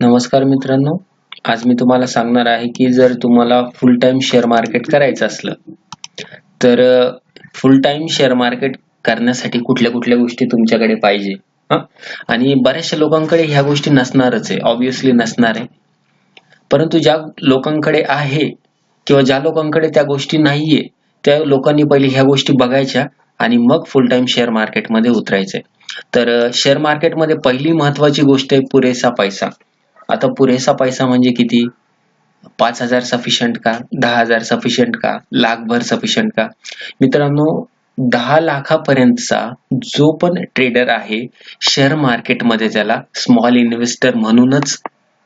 नमस्कार मित्रांनो. आज मी तुम्हाला सांगणार आहे की जर तुम्हाला फुल टाइम शेअर मार्केट करायचं असलं तर फुल टाइम शेअर मार्केट करण्यासाठी कुठल्या कुठल्या गोष्टी तुमच्याकडे पाहिजे? आणि बऱ्याचशा लोकांकडे ह्या गोष्टी नसणारच आहे. ऑब्विसली नसणार आहे. परंतु ज्या लोकांकडे आहे किंवा ज्या लोकांकडे त्या गोष्टी नाहीये त्या लोकांनी पहिले ह्या गोष्टी बघायच्या आणि मग फुल टाइम शेअर मार्केटमध्ये उतरायचंय. तर शेअर मार्केटमध्ये पहिली महत्वाची गोष्ट आहे पुरेसा पैसा. आता पुरेसा पैसा म्हणजे किती? पाच हजार सफिशियंट का? दहा हजार सफिशियंट का? लाखभर सफिशियंट का? मित्रांनो दहा लाखापर्यंतचा जो पण ट्रेडर आहे शेअर मार्केटमध्ये त्याला स्मॉल इन्व्हेस्टर म्हणूनच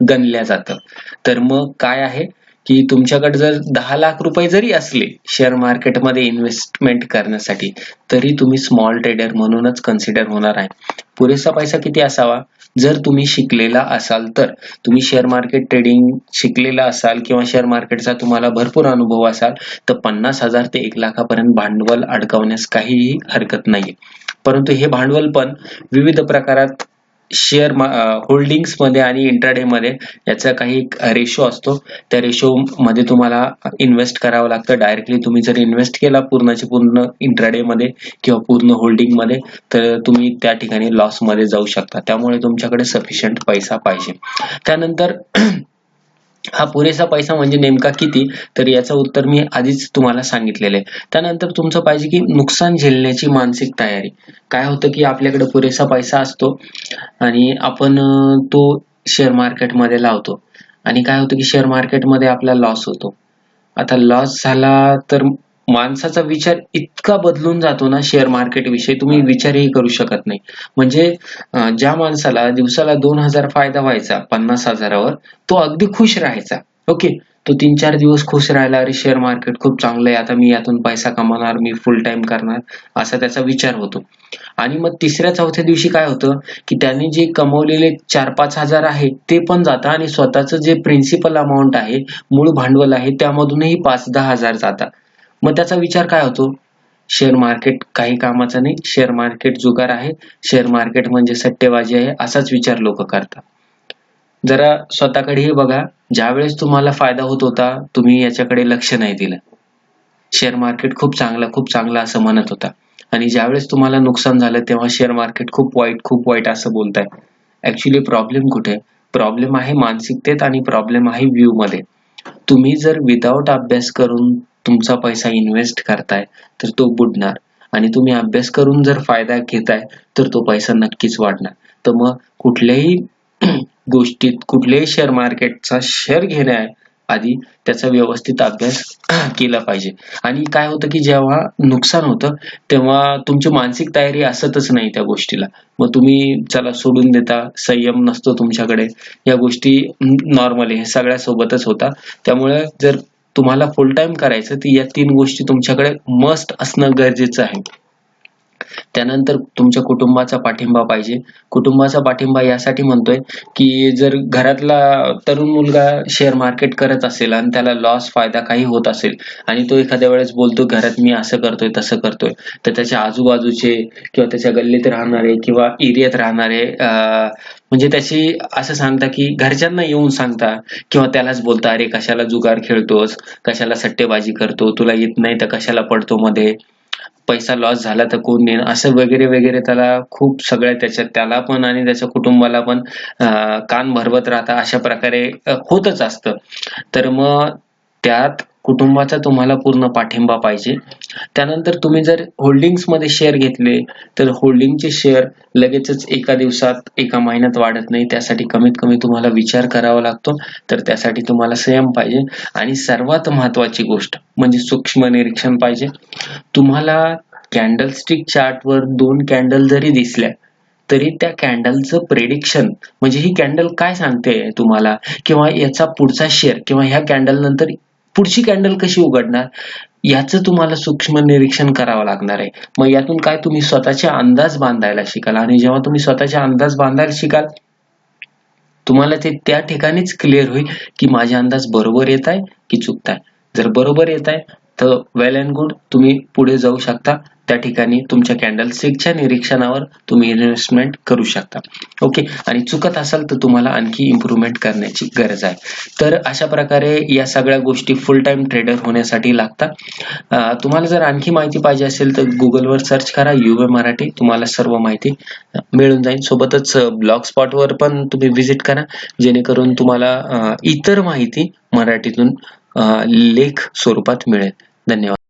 गणल्या जातं. तर मग काय आहे? की तुमच्याकडे जर दहा लाख रुपये जरी असले शेअर मार्केटमध्ये इन्व्हेस्टमेंट करण्यासाठी तरी तुम्ही स्मॉल ट्रेडर म्हणूनच कन्सिडर होणार आहे. पुरेसा पैसा किती असावा? जर तुम्ही शिकलेला असाल तर तुम्ही शेअर मार्केट ट्रेडिंग शिकलेला असाल किंवा शेअर मार्केटचा तुम्हाला भरपूर अनुभव असाल तर पन्नास हजार ते एक लाखापर्यंत भांडवल अडकवण्यास काहीही हरकत नाही परंतु हे भांडवल पण विविध प्रकारात शेअर होल्डिंग्समध्ये आणि इंट्राडे मध्ये याचा काही रेशो असतो. त्या रेशो मध्ये तुम्हाला इन्व्हेस्ट करावं लागतं. डायरेक्टली तुम्ही जर इन्व्हेस्ट केला पूर्णचे पूर्ण इंट्राडे मध्ये किंवा पूर्ण होल्डिंगमध्ये तर तुम्ही त्या ठिकाणी लॉसमध्ये जाऊ शकता. त्यामुळे तुमच्याकडे सफिशियंट पैसा पाहिजे. त्यानंतर हा पुरेसा पैसा म्हणजे नेमका किती? तर याचं उत्तर मी आधीच तुम्हाला सांगितलेलं आहे. त्यानंतर तुमचं पाहिजे की नुकसान झेलण्याची मानसिक तयारी. काय होतं की आपल्याकडे पुरेसा पैसा असतो आणि आपण तो शेअर मार्केटमध्ये लावतो. आणि काय होतं की शेअर मार्केटमध्ये आपला लॉस होतो. आता लॉस झाला तर माणसाचा विचार इतका बदलून जातो ना शेअर मार्केट विषयी तुम्ही विचारही करू शकत नाही. म्हणजे ज्या माणसाला दिवसाला दोन हजार फायदा व्हायचा पन्नास हजारावर तो अगदी खुश राहायचा. ओके तो तीन चार दिवस खुश राहिला अरे शेअर मार्केट खूप चांगलं आहे आता मी यातून पैसा कमावणार मी फुल टाइम करणार असा त्याचा विचार होतो. आणि मग तिसऱ्या चौथ्या दिवशी काय होतं की त्यांनी जे कमवलेले चार पाच हजार आहे ते पण जातं आणि स्वतःचं जे प्रिन्सिपल अमाऊंट आहे मूळ भांडवल आहे त्यामधूनही पाच दहा हजार जातात. मग त्याचा विचार काय होतो? शेअर मार्केट काही कामाचं नाही. शेअर मार्केट जुगार आहे. शेअर मार्केट म्हणजे सट्टेबाजी आहे असाच विचार लोक करतात. जरा स्वतःकडेही बघा. ज्यावेळेस तुम्हाला फायदा होत होता तुम्ही याच्याकडे लक्ष नाही दिलं. शेअर मार्केट खूप चांगला खूप चांगला असं म्हणत होता. आणि ज्यावेळेस तुम्हाला नुकसान झालं तेव्हा शेअर मार्केट खूप वाईट खूप वाईट असं बोलताय. ऍक्च्युली प्रॉब्लेम कुठे? प्रॉब्लेम आहे मानसिकतेत आणि प्रॉब्लेम आहे व्ह्यू मध्ये. तुम्ही जर विदाऊट अभ्यास करून तुमचा पैसा इन्व्हेस्ट करताय तर तो बुडणार. आणि तुम्ही अभ्यास करून जर फायदा घेताय तर तो पैसा नक्कीच वाढणार. तर मग कुठल्याही गोष्टीत कुठल्याही शेअर मार्केटचा शेअर घेण्या आधी त्याचा व्यवस्थित अभ्यास केला पाहिजे. आणि काय होतं की जेव्हा नुकसान होतं तेव्हा तुमची मानसिक तयारी असतच नाही त्या गोष्टीला. मग तुम्ही चला सोडून देता संयम नसतो तुमच्याकडे. या गोष्टी नॉर्मली हे सगळ्यासोबतच होता. त्यामुळे जर तुम्हाला फुल टाइम करायचं तर या तीन गोष्टी तुमच्याकडे मस्ट असणं गरजेचं आहे. त्यानंतर तुमच्या कुटुंबाचा पाठिंबा पाहिजे. कुटुंबाचा पाठिंबा यासाठी म्हणतोय की जर घरातला तरुण मुलगा शेअर मार्केट करत असेल आणि त्याला लॉस फायदा काही होत असेल आणि तो एखाद्या वेळेस बोलतो घरात मी असं करतोय तसं करतोय. तर त्याच्या आजूबाजूचे किंवा त्याच्या गल्लीत राहणारे किंवा एरियात राहणारे म्हणजे त्याची असं सांगता की घरच्यांना येऊन सांगता किंवा त्यालाच बोलता अरे कशाला जुगार खेळतोस? कशाला सट्टेबाजी करतो? तुला येत नाही तर कशाला पडतो मध्ये? पैसा लॉस झाला तर कोण देणं असं वगैरे वगैरे त्याला खूप सगळ्या त्याच्यात त्याला पण आणि त्याच्या कुटुंबाला पण कान भरवत राहता. अशा प्रकारे होतच असतं. तर मग त्यात कुटुंबाचा तुम्हाला पूर्ण पाठिंबा पाहिजे. त्यानंतर तुम्ही जर होल्डिंग्समध्ये शेअर घेतले तर होल्डिंगचे शेअर लगेचच एका दिवसात एका महिन्यात वाढत नाही. त्यासाठी कमीत कमी तुम्हाला विचार करावा लागतो. तर त्यासाठी तुम्हाला संयम पाहिजे. आणि सर्वात महत्वाची गोष्ट म्हणजे सूक्ष्म निरीक्षण पाहिजे. तुम्हाला कॅन्डलस्टिक चार्टवर दोन कॅन्डल जरी दिसल्या तरी त्या कॅन्डलचं प्रेडिक्शन म्हणजे ही कॅन्डल काय सांगते तुम्हाला? किंवा याचा पुढचा शेअर किंवा ह्या कॅन्डल नंतर पुढची कॅन्डल कशी उघडणार? याचं तुम्हाला सूक्ष्म निरीक्षण करावं लागणार आहे. मग यातून काय तुम्ही स्वतःचे अंदाज बांधायला शिकाल? आणि जेव्हा तुम्ही स्वतःचे अंदाज बांधायला शिकाल तुम्हाला ते त्या ठिकाणीच क्लिअर होईल की माझे अंदाज बरोबर येत आहे की चुकताय जर बरोबर येत आहे तर वेल अँड गुड तुम्ही पुढे जाऊ शकता. त्या ठिकाणी तुमच्या कॅन्डलस्टिकच्या निरीक्षणावर तुम्ही इन्व्हेस्टमेंट करू शकता. ओके आणि चुकत असाल तर तुम्हाला आणखी इम्प्रुव्हमेंट करण्याची गरज आहे. तर अशा प्रकारे या सगळ्या गोष्टी फुल टाइम ट्रेडर होण्यासाठी लागतात. तुम्हाला जर आणखी माहिती पाहिजे असेल तर गुगलवर सर्च करा युवे मराठी तुम्हाला सर्व माहिती मिळून जाईल. सोबतच ब्लॉग स्पॉटवर पण तुम्ही व्हिजिट करा. जेणेकरून तुम्हाला इतर माहिती मराठीतून लेख स्वरूपात मिळेल. धन्यवाद.